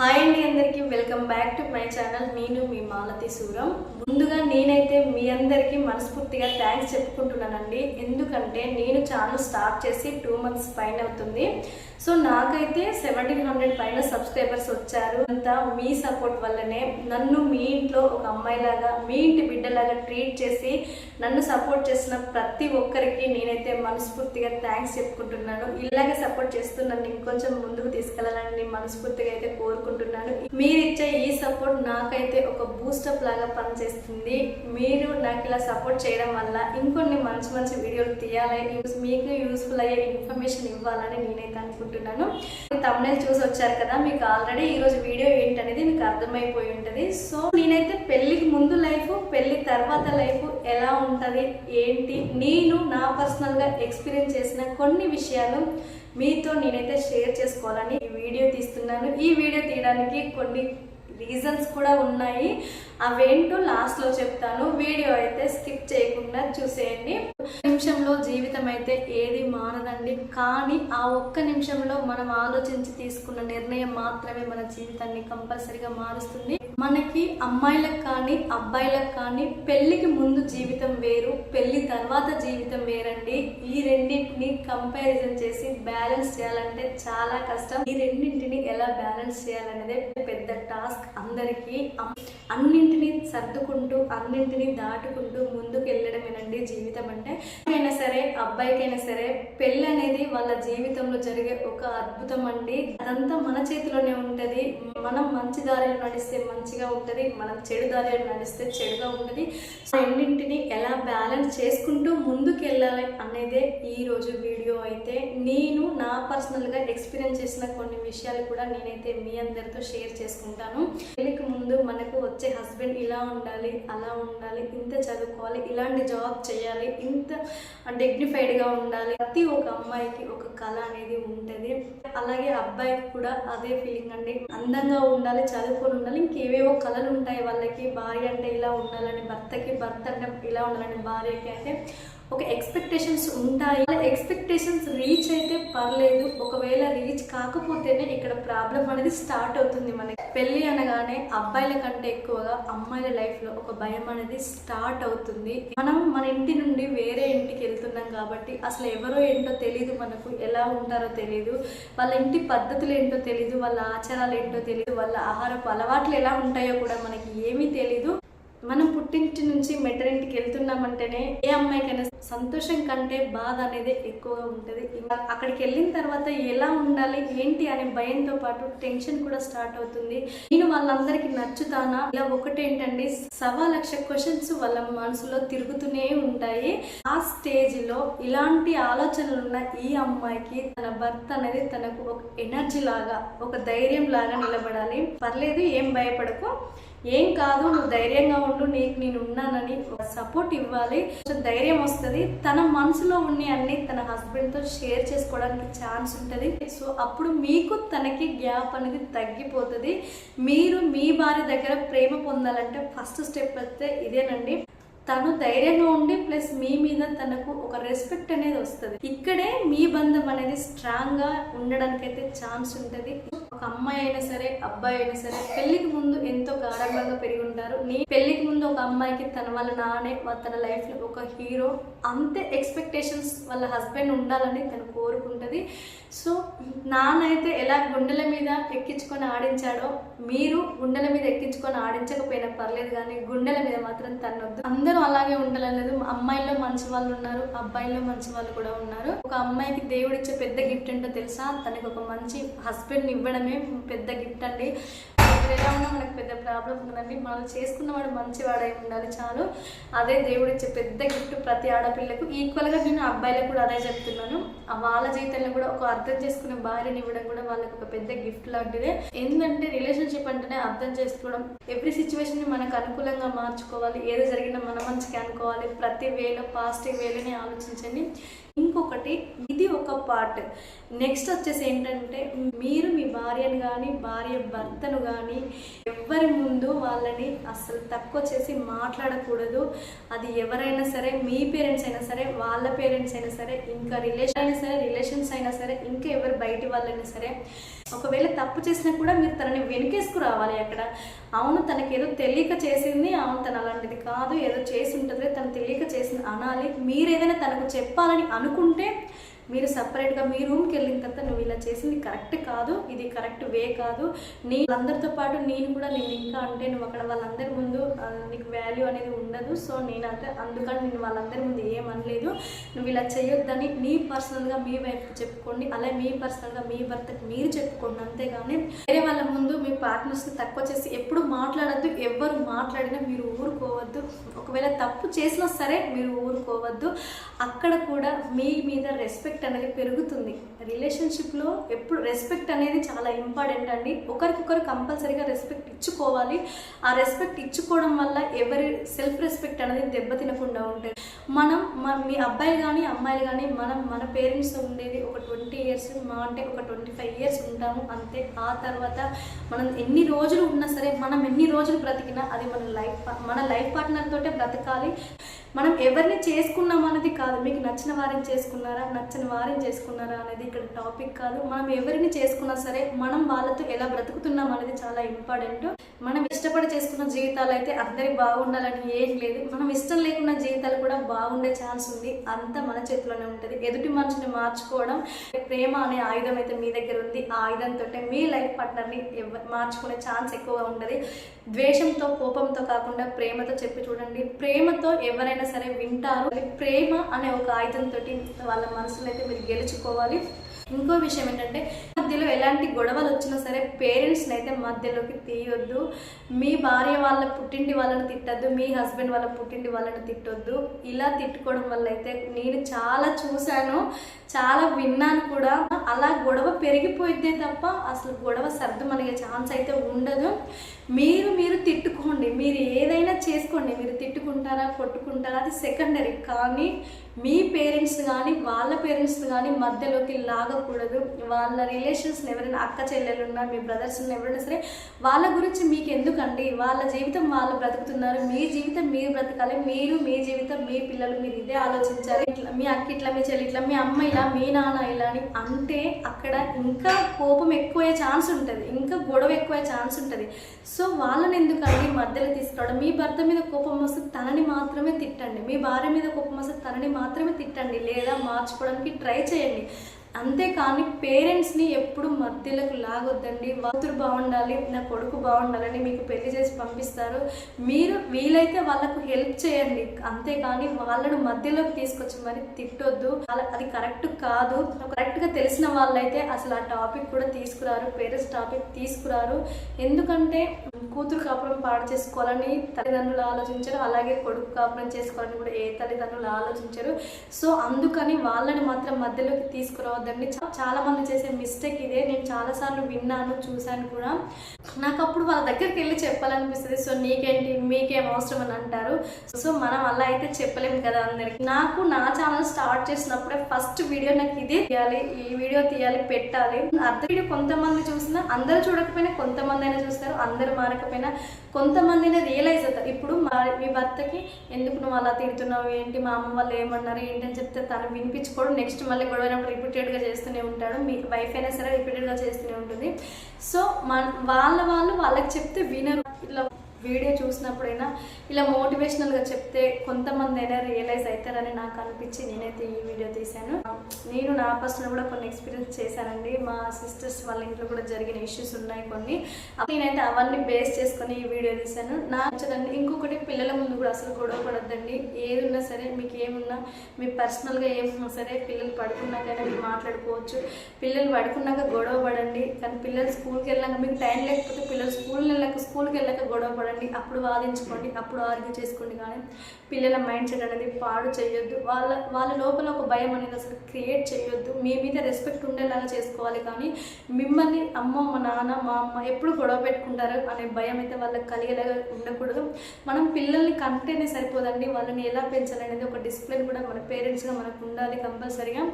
Hi అండి అందరికీ welcome back to my channel నేను మీ మాలతి సూరం. ముందుగా నేనైతే మీ అందరికీ మనస్ఫూర్తిగా థ్యాంక్స్ చెప్పుకుంటున్నానండి. ఎందుకంటే నేను ఛానల్ స్టార్ట్ చేసి టూ మంత్స్ పైన అవుతుంది. సో నాకైతే సెవెంటీన్ హండ్రెడ్ పైన సబ్స్క్రైబర్స్ వచ్చారు. అంతా మీ సపోర్ట్ వల్లనే నన్ను మీ ఇంట్లో ఒక అమ్మాయిలాగా మీ ఇంటి బిడ్డలాగా ట్రీట్ చేసి నన్ను సపోర్ట్ చేసిన ప్రతి ఒక్కరికి నేనైతే మనస్ఫూర్తిగా థ్యాంక్స్ చెప్పుకుంటున్నాను. ఇలాగే సపోర్ట్ చేస్తూ నన్ను ఇంకొంచెం ముందుకు తీసుకెళ్ళాలని నేను మనస్ఫూర్తిగా అయితే కోరుకుంటున్నాను. మీరు ఇచ్చే ఈ సపోర్ట్ నాకైతే ఒక బూస్టప్ లాగా పనిచేస్తుంది. మీరు నాకు ఇలా సపోర్ట్ చేయడం వల్ల ఇంకొన్ని మంచి మంచి వీడియోలు తీయాలని మీకు యూస్ఫుల్ అయ్యే ఇన్ఫర్మేషన్ ఇవ్వాలని నేనైతే అనుకుంటున్నాను. తమిళ చూసి వచ్చారు కదా మీకు ఆల్రెడీ ఈ రోజు వీడియో ఏంటనేది మీకు అర్థమైపోయి ఉంటుంది. సో నేనైతే పెళ్ళికి ముందు లైఫ్ పెళ్ళి తర్వాత లైఫ్ ఎలా ఉంటుంది? ఏంటి? నేను నా పర్సనల్గా ఎక్స్పీరియన్స్ చేసిన కొన్ని విషయాలు మీతో నేనైతే షేర్ చేసుకోవాలని ఈ వీడియో తీస్తున్నాను. ఈ వీడియో తీయడానికి కొన్ని రీజన్స్ కూడా ఉన్నాయి. అవేంటో లాస్ట్లో చెప్తాను. వీడియో అయితే స్కిప్ చేయకుండా చూసేయండి. నిమిషంలో జీవితం అయితే ఏది మారదండి కానీ ఆ ఒక్క నిమిషంలో మనం ఆలోచించి తీసుకున్న నిర్ణయం మాత్రమే మన జీవితాన్ని కంపల్సరిగా మారుస్తుంది. మనకి అమ్మాయిలకు కానీ అబ్బాయిలకు కానీ పెళ్ళికి ముందు జీవితం వేరు పెళ్ళి తర్వాత జీవితం వేరండి. ఈ రెండింటిని కంపారిజన్ చేసి బ్యాలెన్స్ చేయాలంటే చాలా కష్టం. ఈ రెండింటిని ఎలా బ్యాలెన్స్ చేయాలనేదే పెద్ద టాస్క్ అందరికీ. అన్నింటి అన్నింటినీ సర్దుకుంటూ అన్నింటినీ దాటుకుంటూ ముందుకు వెళ్ళడమేనండి జీవితం అంటే. అయినా సరే అబ్బాయికైనా సరే పెళ్ళి అనేది వాళ్ళ జీవితంలో జరిగే ఒక అద్భుతం అండి. అదంతా మన చేతిలోనే ఉంటుంది. మనం మంచి దారిలో నడిస్తే మంచిగా ఉంటుంది. మనం చెడు దారిలో నడిస్తే చెడుగా ఉంటది. సో రెండింటిని ఎలా బ్యాలెన్స్ చేసుకుంటూ ముందుకు వెళ్ళాలి అనేదే ఈ రోజు వీడియో అయితే. నేను నా పర్సనల్గా ఎక్స్పీరియన్స్ చేసిన కొన్ని విషయాలు కూడా నేనైతే మీ అందరితో షేర్ చేసుకుంటాను. పెళ్ళికి ముందు మనకు వచ్చే హస్బెండ్ ఇలా ఉండాలి అలా ఉండాలి ఇంత చదువుకోవాలి ఇలాంటి జాబ్ చేయాలి ఇంత డిగ్నిఫైడ్గా ఉండాలి. ప్రతి ఒక అమ్మాయికి ఒక కళ అనేది ఉంటుంది. అలాగే అబ్బాయికి కూడా అదే ఫీలింగ్ అండి. అందంగా ఉండాలి చదువుకొని ఉండాలి ఇంకేవేవో కళలు ఉంటాయి వాళ్ళకి. భార్య అంటే ఇలా ఉండాలని భర్తకి భర్త అంటే ఇలా ఉండాలని భార్యకి అంటే ఒక ఎక్స్పెక్టేషన్స్ ఉంటాయి. ఎక్స్పెక్టేషన్స్ రీచ్ అయితే పర్లేదు. ఒకవేళ రీచ్ కాకపోతేనే ఇక్కడ ప్రాబ్లం అనేది స్టార్ట్ అవుతుంది మనకి. పెళ్ళి అనగానే అబ్బాయిల కంటే ఎక్కువగా అమ్మాయిల లైఫ్లో ఒక భయం అనేది స్టార్ట్ అవుతుంది. మనం మన ఇంటి నుండి వేరే ఇంటికి వెళ్తున్నాం కాబట్టి అసలు ఎవరో ఏంటో తెలియదు మనకు. ఎలా ఉంటారో తెలియదు వాళ్ళ ఇంటి పద్ధతులు ఏంటో తెలియదు వాళ్ళ ఆచారాలు ఏంటో తెలియదు వాళ్ళ ఆహారపు అలవాట్లు ఎలా ఉంటాయో కూడా మనకి ఏమీ తెలీదు. మనం పుట్టింటి నుంచి మెటర్నిటీకి వెళ్తున్నామంటేనే ఏ అమ్మాయికైనా సంతోషం కంటే బాధ అనేది ఎక్కువగా ఉంటుంది. అక్కడికి వెళ్ళిన తర్వాత ఎలా ఉండాలి ఏంటి అనే భయంతో పాటు టెన్షన్ కూడా స్టార్ట్ అవుతుంది. నేను వాళ్ళందరికీ నచ్చుతానా? ఇలా ఒకటేంటండి సవా లక్ష క్వశ్చన్స్ వాళ్ళ మనసులో తిరుగుతూనే ఉంటాయి. ఆ స్టేజ్లో ఇలాంటి ఆలోచనలు ఉన్న ఈ అమ్మాయికి తన భర్త అనేది తనకు ఒక ఎనర్జీ లాగా ఒక ధైర్యం లాగా నిలబడాలి. పర్లేదు ఏం భయపడకు. ఏం కాదు నువ్వు ధైర్యంగా ఉండు నీకు నేను ఉన్నానని సపోర్ట్ ఇవ్వాలి. కొంచెం ధైర్యం వస్తుంది. తన మనసులో ఉన్న అన్ని తన హస్బెండ్తో షేర్ చేసుకోవడానికి ఛాన్స్ ఉంటుంది. సో అప్పుడు మీకు తనకి గ్యాప్ అనేది తగ్గిపోతుంది. మీరు మీ భార్య దగ్గర ప్రేమ పొందాలంటే ఫస్ట్ స్టెప్ అయితే ఇదేనండి. తను ధైర్యంగా ఉండి ప్లస్ మీ మీద తనకు ఒక రెస్పెక్ట్ అనేది వస్తుంది. ఇక్కడే మీ బంధం అనేది స్ట్రాంగ్గా ఉండడానికైతే ఛాన్స్ ఉంటుంది. ఒక అమ్మాయి అయినా సరే అబ్బాయి అయినా సరే పెళ్ళికి ముందు ఎంతో గాఢంగా పెరిగి ఉంటారు. నీ పెళ్ళికి ముందు ఒక అమ్మాయికి తన వాళ్ళ నానే తన లైఫ్లో ఒక హీరో అంతే ఎక్స్పెక్టేషన్స్ వాళ్ళ హస్బెండ్ ఉండాలని తను కోరుకుంటది. సో నాన్నైతే ఎలా గుండెల మీద ఎక్కించుకొని ఆడించాడో మీరు గుండెల మీద ఎక్కించుకొని ఆడించకపోయినా పర్లేదు కానీ గుండెల మీద మాత్రం తన్నొద్దు అందరూ అలాగే ఉండాలనేది మంచి వాళ్ళు ఉన్నారు అబ్బాయిలో మంచి వాళ్ళు కూడా ఉన్నారు. ఒక అమ్మాయికి దేవుడు ఇచ్చే పెద్ద గిఫ్ట్ ఏంటో తెలుసా? తనకి ఒక మంచి హస్బెండ్ ఇవ్వడమే పెద్ద గిఫ్ట్ అండి. ఎలా ఉన్నా మనకు పెద్ద ప్రాబ్లం ఉందండి మనం చేసుకున్నవాడు మంచివాడై ఉండాలి చాలు. అదే దేవుడు ఇచ్చే పెద్ద గిఫ్ట్ ప్రతి ఆడపిల్లకు. ఈక్వల్గా నేను అబ్బాయిలకు కూడా అదే చెప్తున్నాను. ఆ వాళ్ళ జీవితంలో కూడా ఒక అర్థం చేసుకునే భార్యని ఇవ్వడం కూడా వాళ్ళకి ఒక పెద్ద గిఫ్ట్ లాంటిదే. ఎందుకంటే రిలేషన్షిప్ అంటేనే అర్థం చేసుకోవడం. ఎవ్రీ సిచ్యువేషన్ మనకు అనుకూలంగా మార్చుకోవాలి. ఏదో జరిగినా మన మంచికి అనుకోవాలి. ప్రతి వేలో పాజిటివ్ వేలోనే ఆలోచించండి. ఇంకొకటి ఇది ఒక పార్ట్. నెక్స్ట్ వచ్చేసి ఏంటంటే మీరు మీ భార్యను కానీ భార్య భర్తను కానీ ఎవరి ముందు వాళ్ళని అసలు తక్కువ చేసి మాట్లాడకూడదు. అది ఎవరైనా సరే మీ పేరెంట్స్ అయినా సరే వాళ్ళ పేరెంట్స్ అయినా సరే ఇంకా రిలేషన్ అయినా సరే రిలేషన్స్ అయినా సరే ఇంకా ఎవరు బయటి వాళ్ళైనా సరే ఒకవేళ తప్పు చేసినా కూడా మీరు తనని వెనుకేసుకు రావాలి అక్కడ. అవును తనకి ఏదో తెలియక చేసింది అవును తను అలాంటిది కాదు ఏదో చేసి ఉంటుంది తను తెలియక చేసింది అనాలి. మీరు ఏదైనా తనకు చెప్పాలని అనుకుంటే మీరు సపరేట్గా మీ రూమ్కి వెళ్ళిన తర్వాత నువ్వు ఇలా చేసింది కరెక్ట్ కాదు ఇది కరెక్ట్ వే కాదు. నీ అందరితో పాటు నేను కూడా నేను ఇంకా అంటే నువ్వు అక్కడ వాళ్ళందరి ముందు నీకు వాల్యూ అనేది ఉండదు. సో నేను అందుకని నేను వాళ్ళందరి ముందు ఏమనలేదు. నువ్వు ఇలా చేయొద్దని నీ పర్సనల్గా మీ వైఫ్ చెప్పుకోండి. అలాగే మీ పర్సనల్గా మీ భర్తకి మీరు చెప్పుకోండి. అంతేగాని వేరే వాళ్ళ ముందు మీ పార్ట్నర్స్ని తక్కువ చేసి ఎప్పుడు మాట్లాడద్దు ఎవరు మాట్లాడినా మీరు ఊరుకోవద్దు. ఒకవేళ తప్పు చేసినా సరే మీరు ఊరుకోవద్దు. అక్కడ కూడా మీ మీద రెస్పెక్ట్ అనేది పెరుగుతుంది. రిలేషన్షిప్లో ఎప్పుడు రెస్పెక్ట్ అనేది చాలా ఇంపార్టెంట్ అండి. ఒకరికొకరు కంపల్సరీగా రెస్పెక్ట్ ఇచ్చుకోవాలి. ఆ రెస్పెక్ట్ ఇచ్చుకోవడం వల్ల ఎవరి సెల్ఫ్ రెస్పెక్ట్ అనేది దెబ్బతినకుండా ఉంటుంది. మనం మన మీ అబ్బాయిలు కానీ అమ్మాయిలు కానీ మనం మన పేరెంట్స్ ఉండేది ఒక ట్వంటీ ఇయర్స్ మా అంటే ఒక ట్వంటీ ఫైవ్ ఇయర్స్ ఉంటాము. అంతే. ఆ తర్వాత మనం ఎన్ని రోజులు ఉన్నా సరే మనం ఎన్ని రోజులు బ్రతికినా అది మన లైఫ్ మన లైఫ్ పార్ట్నర్ తోటే బ్రతకాలి. మనం ఎవరిని చేసుకున్నాం అనేది కాదు. మీకు నచ్చిన వారిని చేసుకున్నారా? నచ్చని వారిని చేసుకున్నారా అనేది ఇక్కడ టాపిక్ కాదు. మనం ఎవరిని చేసుకున్నా సరే మనం వాళ్ళతో ఎలా బ్రతుకుతున్నాం అనేది చాలా ఇంపార్టెంట్ మనం ఇష్టపడి చేసుకున్న జీవితాలు అయితే అందరికి బాగుండాలని ఏం లేదు. మనం ఇష్టం లేకున్న జీవితాలు కూడా బాగుండే ఛాన్స్ ఉంది. అంతా మన చేతిలోనే ఉంటుంది. ఎదుటి మనిషిని మార్చుకోవడం ప్రేమ అనే ఆయుధం అయితే మీ దగ్గర ఉంది. ఆ ఆయుధంతో మీ లైఫ్ పార్ట్నర్ని మార్చుకునే ఛాన్స్ ఎక్కువగా ఉంటుంది ద్వేషంతో కోపంతో కాకుండా ప్రేమతో చెప్పి చూడండి. ప్రేమతో ఎవరైనా సరే వింటారు. ప్రేమ అనే ఒక ఆయుధంతో వాళ్ళ మనసులో అయితే మీరు గెలుచుకోవాలి. ఇంకో విషయం ఏంటంటే మధ్యలో ఎలాంటి గొడవలు వచ్చినా సరే పేరెంట్స్ని అయితే మధ్యలోకి తీయొద్దు. మీ భార్య వాళ్ళ పుట్టింటి వాళ్ళని తిట్టద్దు. మీ హస్బెండ్ వాళ్ళ పుట్టింటి వాళ్ళని తిట్టొద్దు. ఇలా తిట్టుకోవడం వల్ల అయితే నేను చాలా చూశాను చాలా విన్నాను కూడా. అలా గొడవ పెరిగిపోయిద్దే తప్ప అసలు గొడవ సర్దు మనకి ఛాన్స్ అయితే ఉండదు. మీరు మీరు తిట్టుకోండి మీరు ఏదైనా చేసుకోండి. మీరు తిట్టుకుంటారా కొట్టుకుంటారా అది సెకండరీ కానీ మీ పేరెంట్స్ కానీ వాళ్ళ పేరెంట్స్ కానీ మధ్యలోకి లాగకూడదు. వాళ్ళ రిలేషన్స్ని ఎవరైనా అక్క చెల్లెలు ఉన్నా మీ బ్రదర్స్ ఉన్నా ఎవరైనా సరే వాళ్ళ గురించి మీకు ఎందుకండి వాళ్ళ జీవితం వాళ్ళు బ్రతుకుతున్నారు. మీ జీవితం మీరు బ్రతకాలి. మీరు మీ జీవితం మీ పిల్లలు మీరు ఇదే ఆలోచించాలి. ఇట్లా మీ అక్క ఇట్లా మీ చెల్లి ఇట్లా మీ అమ్మ ఇలా మీ నాన్న ఇలా అని. అంటే అక్కడ ఇంకా కోపం ఎక్కువయ్యే ఛాన్స్ ఉంటుంది. ఇంకా గొడవ ఎక్కువయ్యే ఛాన్స్ ఉంటుంది. సో వాళ్ళని ఎందుకండి మధ్యలో తీసుకురావడం? మీ భర్త మీద కోపం వస్తే తనని మాత్రమే తిట్టండి. మీ భార్య మీద కోపం వస్తే తనని మాత్రమే తిట్టండి లేదా మార్చుకోవడానికి ట్రై చేయండి. అంతేకాని పేరెంట్స్ని ఎప్పుడు మధ్యలోకి లాగొద్దండి. కూతురు బాగుండాలి నా కొడుకు బాగుండాలని మీకు పెళ్ళి చేసి పంపిస్తారు. మీరు వీలైతే వాళ్ళకు హెల్ప్ చేయండి. అంతేకాని వాళ్ళను మధ్యలోకి తీసుకొచ్చి మరి తిట్టొద్దు అది కరెక్ట్ కాదు. కరెక్ట్గా తెలిసిన వాళ్ళైతే అసలు ఆ టాపిక్ కూడా తీసుకురారు. Parents topic తీసుకురారు. ఎందుకంటే కూతురు కాపురం పాడు చేసుకోవాలని తల్లిదండ్రులు ఆలోచించరు. అలాగే కొడుకు కాపురం చేసుకోవాలని కూడా ఏ తల్లిదండ్రులు ఆలోచించరు. సో అందుకని వాళ్ళని మాత్రం మధ్యలోకి తీసుకురావద్దు. చా- చాలా మంది చేసే మిస్టేక్ ఇదే. నేను చాలా సార్లు విన్నాను చూశాను కూడా. నాకు అప్పుడు వాళ్ళ దగ్గరికి వెళ్ళి చెప్పాలనిపిస్తుంది. సో నీకేంటి? మీకేం అవసరం? అని అంటారు. సో మనం అలా అయితే చెప్పలేము కదా అందరికి. నాకు నా ఛానల్ స్టార్ట్ చేసినప్పుడే ఫస్ట్ వీడియో నాకు ఇదే తీయాలి. ఈ వీడియో తీయాలి పెట్టాలి. అర్థం వీడియో కొంతమంది చూసినా అందరూ చూడకపోయినా కొంతమంది అయినా చూస్తారు అందరూ మారకపోయినా కొంతమందినే రియలైజ్ అవుతారు. ఇప్పుడు మా మీ భర్తకి ఎందుకు నువ్వు అలా తిడుతున్నావు? ఏంటి మా అమ్మ వాళ్ళు ఏమన్నారు? ఏంటి అని చెప్తే తను వినిపించుకోవడం నెక్స్ట్ మళ్ళీ గొడవైనప్పుడు రిపీటెడ్గా చేస్తూనే ఉంటాడు. మీ వైఫ్ అయినా సరే రిపీటెడ్గా చేస్తూనే ఉంటుంది. సో మన వాళ్ళ వాళ్ళు వాళ్ళకి చెప్తే వినరు. ఇట్లా వీడియో చూసినప్పుడైనా ఇలా మోటివేషనల్గా చెప్తే కొంతమంది అయినా రియలైజ్ అవుతారని నాకు అనిపించి నేనైతే ఈ వీడియో తీశాను. నేను నా పర్సనల్ కూడా కొన్ని ఎక్స్పీరియన్స్ చేశానండి. మా సిస్టర్స్ వాళ్ళ ఇంట్లో కూడా జరిగిన ఇష్యూస్ ఉన్నాయి కొన్ని. అప్పుడు నేనైతే అవన్నీ బేస్ చేసుకొని ఈ వీడియో తీశాను. నా నచ్చదండి. ఇంకొకటి పిల్లల ముందు కూడా అసలు గొడవ పడద్దండి. ఏదున్నా సరే మీకు ఏమున్నా మీ పర్సనల్గా ఏమున్నా సరే పిల్లలు పడుకున్నాకైనా మీరు మాట్లాడుకోవచ్చు. పిల్లలు పడుకున్నాక గొడవ పడండి. కానీ పిల్లలు స్కూల్కి వెళ్ళాక మీకు టైం లేకపోతే పిల్లలు స్కూల్ వెళ్ళాక స్కూల్ స్కూల్కి వెళ్ళాక గొడవ పడండి అప్పుడు వాదించుకోండి అప్పుడు ఆర్గ్యూ చేసుకోండి కానీ పిల్లల మైండ్ సెట్ అనేది పాడు చేయొద్దు. వాళ్ళ వాళ్ళ లోపల ఒక భయం అనేది అసలు క్రియేట్ చేయొద్దు. మీ మీద రెస్పెక్ట్ ఉండేలాగా చేసుకోవాలి కానీ మిమ్మల్ని అమ్మ మా నాన్న మా అమ్మ ఎప్పుడు గొడవ పెట్టుకుంటారు అనే భయం అయితే వాళ్ళకి కలిగేలాగా ఉండకూడదు. మనం పిల్లల్ని కంటేనే సరిపోదండి. వాళ్ళని ఎలా పెంచాలనేది ఒక డిసిప్లిన్ కూడా మన పేరెంట్స్గా మనకు ఉండాలి కంపల్సరిగా.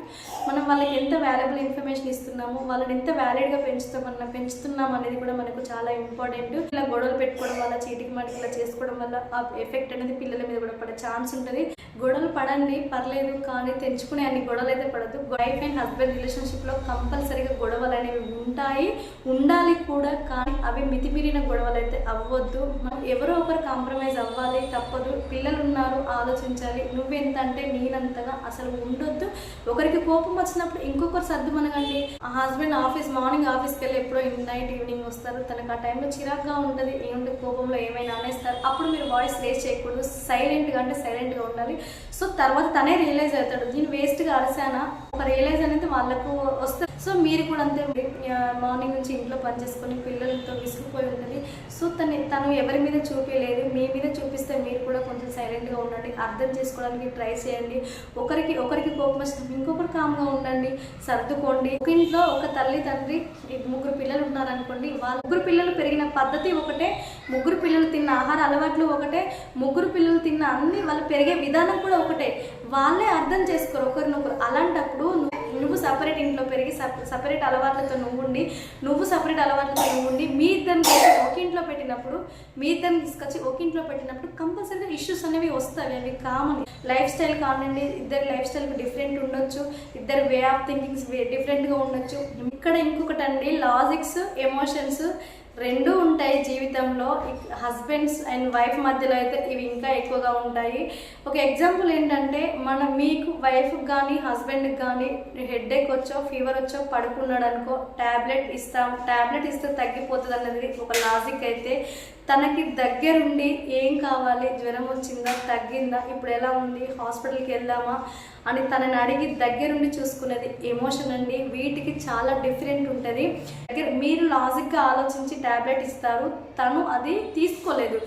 మనం వాళ్ళకి ఎంత వాల్యుబుల్ ఇన్ఫర్మేషన్ ఇస్తున్నాము వాళ్ళని ఎంత వ్యాలిడ్గా పెంచుతామన్న పెంచుతున్నాం అనేది కూడా మనకు చాలా ఇంపార్టెంట్ ఇలా గొడవలు పెట్టుకోవడం వల్ల చీటికి మడికిలా ఇలా చేసుకోవడం వల్ల ఆ ఎఫెక్ట్ అనేది పిల్లల మీద కూడా పడే ఛాన్స్ ఉంటుంది. గొడవలు పడండి పర్లేదు కానీ తెంచుకునే అన్ని గొడవలు అయితే పడదు వైఫ్ అండ్ హస్బెండ్ రిలేషన్షిప్లో కంపల్సరీగా గొడవలు అనేవి ఉంటాయి. ఉండాలి కూడా కానీ అవి మితిమీరిన గొడవలు అయితే అవ్వద్దు. ఎవరో ఒకరు కాంప్రమైజ్ అవ్వాలి తప్పదు. పిల్లలు ఉన్నారు ఆలోచించాలి. నువ్వెంత అంటే నేనంతగా అసలు ఉండొద్దు. ఒకరికి కోపం వచ్చినప్పుడు ఇంకొకరు సర్దు మనకండి ఆ హస్బెండ్ ఆఫీస్ మార్నింగ్ ఆఫీస్కి వెళ్ళి ఎప్పుడో నైట్ ఈవినింగ్ వస్తారు. తనకు ఆ టైంలో చిరాగ్గా ఉంటుంది. ఏముంటే కోపంలో ఏమైనా అనేస్తారు అప్పుడు మీరు వాయిస్ రేస్ చేయకూడదు. సైలెంట్గా అంటే సైలెంట్గా ఉండాలి. సో తర్వాత తనే రియలైజ్ అవుతాడు నేను వేస్ట్గా అరిసానా? ఒక రియలైజ్ అనేది వాళ్ళకు వస్తుంది. సో మీరు కూడా అంతే మార్నింగ్ నుంచి ఇంట్లో పని చేసుకొని పిల్లలతో విసిగిపోయి ఉంటుంది సో తను తను ఎవరి మీద చూపించలేదు మీ మీద చూపిస్తే మీరు కూడా కొంచెం సైలెంట్గా ఉండండి. అర్థం చేసుకోవడానికి ట్రై చేయండి. ఒకరికి ఒకరికి కోపం వచ్చినప్పుడు ఇంకొకరు కామ్గా ఉండండి. సర్దుకోండి. ఒక ఇంట్లో ఒక తల్లి తండ్రి ముగ్గురు పిల్లలు ఉన్నారనుకోండి వాళ్ళ ముగ్గురు పిల్లలు పెరిగిన పద్ధతి ఒకటే. ముగ్గురు పిల్లలు తిన్న ఆహార అలవాట్లు ఒకటే. ముగ్గురు పిల్లలు తిన్న అన్ని వాళ్ళు పెరిగే విధానం కూడా ఒకటే. వాళ్ళే అర్థం చేసుకోరు ఒకరినొకరు. అలాంటప్పుడు నువ్వు సపరేట్ ఇంట్లో పెరిగి సపరేట్ అలవాట్లతో నువ్వు ఉండి నువ్వు సపరేట్ అలవాట్లతో నువ్వు ఉండి మీ ఇద్దరిని ఒక ఇంట్లో పెట్టినప్పుడు మీ ఇద్దరిని తీసుకొచ్చి ఒక ఇంట్లో పెట్టినప్పుడు కంపల్సరీగా ఇష్యూస్ అనేవి వస్తాయి. అవి కామన్ లైఫ్ స్టైల్ కానివ్వండి ఇద్దరి లైఫ్ స్టైల్ డిఫరెంట్ ఉండొచ్చు ఇద్దరు వే ఆఫ్ థింకింగ్స్ డిఫరెంట్గా ఉండొచ్చు. ఇక్కడ ఇంకొకటి అండి లాజిక్స్ ఎమోషన్స్ రెండు ఉంటాయి జీవితంలో. హస్బెండ్స్ అండ్ వైఫ్ మధ్యలో అయితే ఇవి ఇంకా ఎక్కువగా ఉంటాయి. ఒక ఎగ్జాంపుల్ ఏంటంటే మన మీకు వైఫ్ కానీ హస్బెండ్కి కానీ హెడ్ఏక్ వచ్చో ఫీవర్ వచ్చో పడుకున్నాడు అనుకో ట్యాబ్లెట్ ఇస్తాం ట్యాబ్లెట్ ఇస్తే తగ్గిపోతుంది అన్నది ఒక లాజిక్ అయితే. తనకి దగ్గరుండి ఏం కావాలి? జ్వరం వచ్చిందా? తగ్గిందా? ఇప్పుడు ఎలా ఉంది? హాస్పిటల్కి వెళ్దామా? అని తనని అడిగి దగ్గరుండి చూసుకునేది ఎమోషన్ అండి. వీటికి చాలా డిఫరెంట్ ఉంటుంది. దగ్గర మీరు లాజిక్గా ఆలోచించి ట్యాబ్లెట్ ఇస్తారు. తను అది తీసుకోలేదు.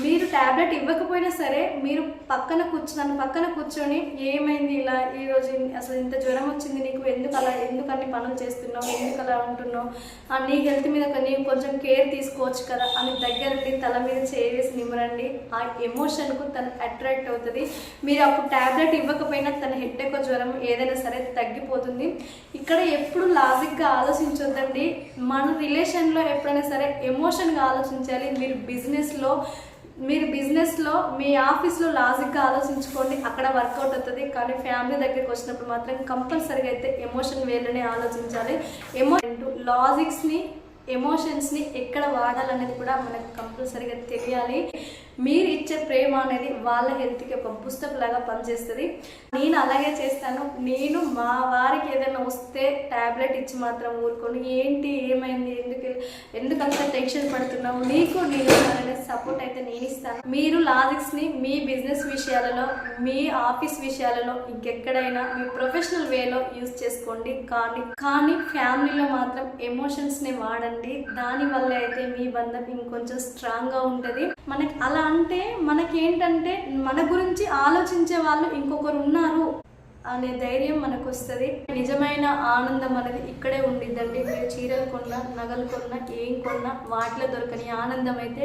మీరు ట్యాబ్లెట్ ఇవ్వకపోయినా సరే మీరు పక్కన కూర్చున్నాను పక్కన కూర్చొని ఏమైంది ఇలా ఈరోజు అసలు ఇంత జ్వరం వచ్చింది నీకు? ఎందుకు అలా ఎందుకు అన్ని పనులు చేస్తున్నావు? ఎందుకు అలా ఉంటున్నావు? ఆ, నీ హెల్త్ మీద నీవు కొంచెం కేర్ తీసుకోవచ్చు కదా అని దగ్గర దగ్గరుండి తల మీద చేసి నిమ్మరండి ఆ ఎమోషన్కు తను అట్రాక్ట్ అవుతుంది. మీరు అప్పుడు ట్యాబ్లెట్ ఇవ్వకపోయినా తన హెడ్ ఎక్కువ జ్వరం ఏదైనా సరే తగ్గిపోతుంది. ఇక్కడ ఎప్పుడు లాజిక్గా ఆలోచించొద్దండి. మన రిలేషన్లో ఎప్పుడైనా సరే ఎమోషన్గా ఆలోచించాలి. మీరు బిజినెస్లో మీరు బిజినెస్లో మీ ఆఫీస్లో లాజిక్గా ఆలోచించుకోండి. అక్కడ వర్కౌట్ అవుతుంది. కానీ ఫ్యామిలీ దగ్గరికి వచ్చినప్పుడు మాత్రం కంపల్సరీగా అయితే ఎమోషన్ వేలోనే ఆలోచించాలి. ఎమో లాజిక్స్ని ఎమోషన్స్ని ఎక్కడ వాడాలనేది కూడా మనకు కంపల్సరీగా తెలియాలి. మీరు ఇచ్చే ప్రేమ అనేది వాళ్ళ హెల్త్కి ఒక పుస్తకం లాగా పనిచేస్తుంది. నేను అలాగే చేస్తాను. నేను మా వారికి ఏదైనా వస్తే ట్యాబ్లెట్ ఇచ్చి మాత్రం ఊరుకొని. ఏంటి? ఏమైంది? ఎందుకు? ఎందుకంత టెన్షన్ పడుతున్నావు? నీకు నేను అనే సపోర్ట్ అయితే నేను ఇస్తాను. మీరు లాజిక్స్ని మీ బిజినెస్ విషయాలలో మీ ఆఫీస్ విషయాలలో ఇంకెక్కడైనా మీ ప్రొఫెషనల్ వేలో యూజ్ చేసుకోండి. కానీ కానీ ఫ్యామిలీలో మాత్రం ఎమోషన్స్ని వాడండి. దానివల్ల అయితే మీ బంధం ఇంకొంచెం స్ట్రాంగ్గా ఉంటుంది. మనకి అలా అంటే మనకి ఏంటంటే మన గురించి ఆలోచించే వాళ్ళు ఇంకొకరు ఉన్నారు అనే ధైర్యం మనకు వస్తుంది నిజమైన ఆనందం అనేది ఇక్కడే ఉండిద్దండి. మీరు చీరలు కొన్నా నగలు కొన్నా ఏం కొన్నా వాటిలో దొరకని ఆనందం అయితే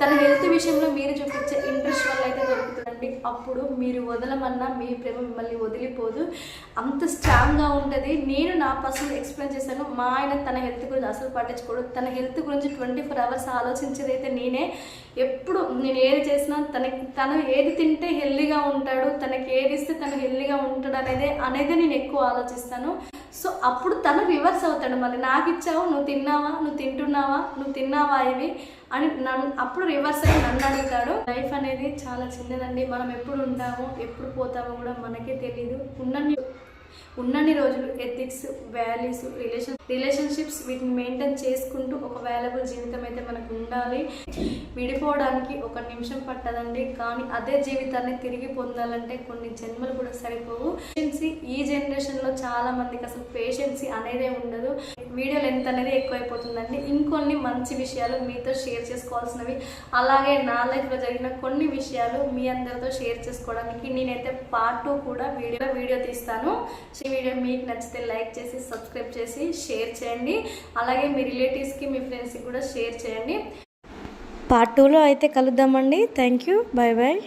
తన హెల్త్ విషయంలో మీరు చూపించే ఇంట్రెస్ట్ వల్ల అయితే దొరుకుతుందండి అప్పుడు మీరు వదలమన్నా మీ ప్రేమ మిమ్మల్ని వదిలిపోదు. అంత స్ట్రాంగ్గా ఉంటుంది. నేను నా పర్సనల్ ఎక్స్ప్లెయిన్ చేశాను. మా ఆయన తన హెల్త్ గురించి అసలు పట్టించుకోడు. తన హెల్త్ గురించి ట్వంటీ ఫోర్ అవర్స్ ఆలోచించేది అయితే నేనే. ఎప్పుడు నేను ఏది చేసినా తనకి తను ఏది తింటే హెల్దీగా ఉంటాడు. తనకి ఏది ఇస్తే తను హెల్దీగా ఉంటాడు అనేది అనేది నేను ఎక్కువ ఆలోచిస్తాను. సో అప్పుడు తను రివర్స్ అవుతాడు. మళ్ళీ నాకు ఇచ్చావు నువ్వు తిన్నావా నువ్వు తింటున్నావా నువ్వు తిన్నావా ఇవి అని నన్ను అప్పుడు రివర్స్ అయ్యి నన్ను అడుగుతాడు. లైఫ్ అనేది చాలా చిన్నదండి. మనం ఎప్పుడు ఉంటామో ఎప్పుడు పోతామో కూడా మనకే తెలియదు ఉన్నన్ని ఉన్నన్ని రోజులు ఎథిక్స్ వాల్యూస్ రిలేషన్ రిలేషన్షిప్స్ వీటిని మెయింటైన్ చేసుకుంటూ ఒక వాల్యుబుల్ జీవితం అయితే మనకు ఉండాలి. విడిపోవడానికి ఒక నిమిషం పట్టదండి. కానీ అదే జీవితాన్ని తిరిగి పొందాలంటే కొన్ని జన్మలు కూడా సరిపోవు. ఈ జనరేషన్లో చాలా మందికి అసలు పేషెన్సీ అనేదే ఉండదు. వీడియో లెంత్ అనేది ఎక్కువైపోతుందండి. ఇంకొన్ని మంచి విషయాలు మీతో షేర్ చేసుకోవాల్సినవి. అలాగే నా లైఫ్లో జరిగిన కొన్ని విషయాలు మీ అందరితో షేర్ చేసుకోవడానికి నేనైతే పార్ట్ టూ కూడా వీడియో వీడియో తీస్తాను. ఈ వీడియో మీకు నచ్చితే లైక్ చేసి సబ్స్క్రైబ్ చేసి షేర్ చేయండి. అలాగే మీ రిలేటివ్స్కి మీ ఫ్రెండ్స్కి కూడా షేర్ చేయండి. పార్ట్ టూలో అయితే కలుద్దామండి. Thank you bye bye